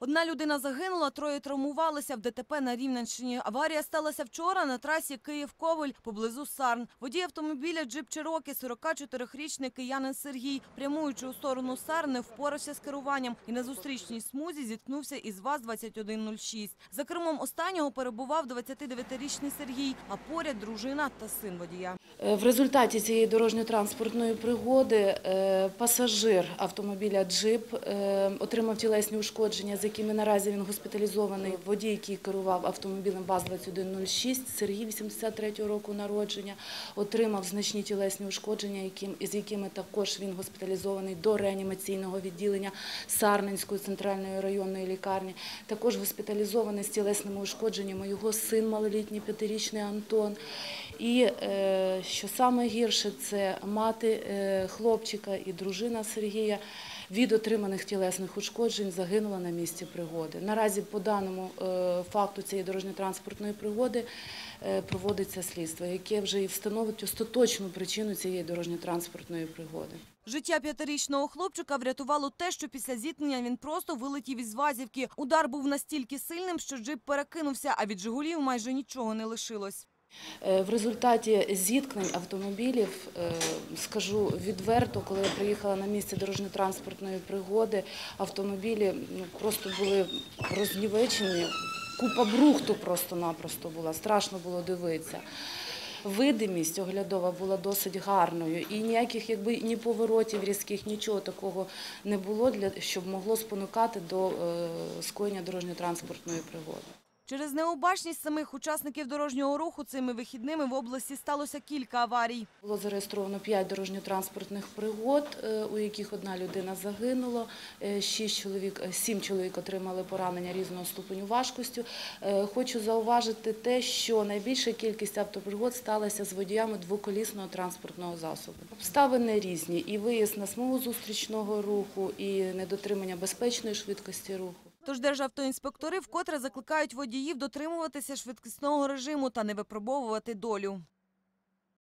Одна людина загинула, троє травмувалися в ДТП на Рівненщині. Аварія сталася вчора на трасі Київ-Ковель поблизу Сарн. Водій автомобіля джип Чирокі, 44-річний киянин Сергій, прямуючи у сторону Сарн, не впорався з керуванням і на зустрічній смузі зіткнувся із ВАЗ-2106. За кермом останнього перебував 29-річний Сергій, а поряд дружина та син водія. Е, В результаті цієї дорожньо-транспортної пригоди е, пасажир автомобіля «Джип» е, отримав тілесні ушкодження, якими наразі він госпіталізований. Водій, який керував автомобілем ВАЗ-2106, Сергій, 83-го року народження, отримав значні тілесні ушкодження, з якими також він госпіталізований до реанімаційного відділення Сарненської центральної районної лікарні. Також госпіталізований з тілесними ушкодженнями його син малолітній, п'ятирічний Антон. І е, що саме гірше, це мати е, хлопчика і дружина Сергія від отриманих тілесних ушкоджень загинула на місці пригоди. Наразі по даному е, факту цієї дорожньо-транспортної пригоди е, проводиться слідство, яке вже і встановить остаточну причину цієї дорожньо-транспортної пригоди. Життя п'ятирічного хлопчика врятувало те, що після зіткнення він просто вилетів із вазівки. Удар був настільки сильним, що джип перекинувся, а від «Жигулів» майже нічого не лишилось. Е, В результаті зіткнень автомобілів, е, скажу відверто, коли я приїхала на місце дорожньо-транспортної пригоди, автомобілі ну, просто були рознівечені, купа брухту просто-напросто була, страшно було дивитися. Видимість оглядова була досить гарною, і ніяких якби ні поворотів різких, нічого такого не було, для щоб могло спонукати до е, скоєння дорожньо-транспортної пригоди. Через необачність самих учасників дорожнього руху цими вихідними в області сталося кілька аварій. Було зареєстровано 5 дорожньо-транспортних пригод, е, у яких одна людина загинула, 6 чоловік, 7 чоловік отримали поранення різного ступеню важкості. Е, Хочу зауважити те, що найбільша кількість автопригод сталася з водіями двоколісного транспортного засобу. Обставини різні, і виїзд на смугу зустрічного руху, і недотримання безпечної швидкості руху. Тож державтоінспектори вкотре закликають водіїв дотримуватися швидкісного режиму та не випробовувати долю.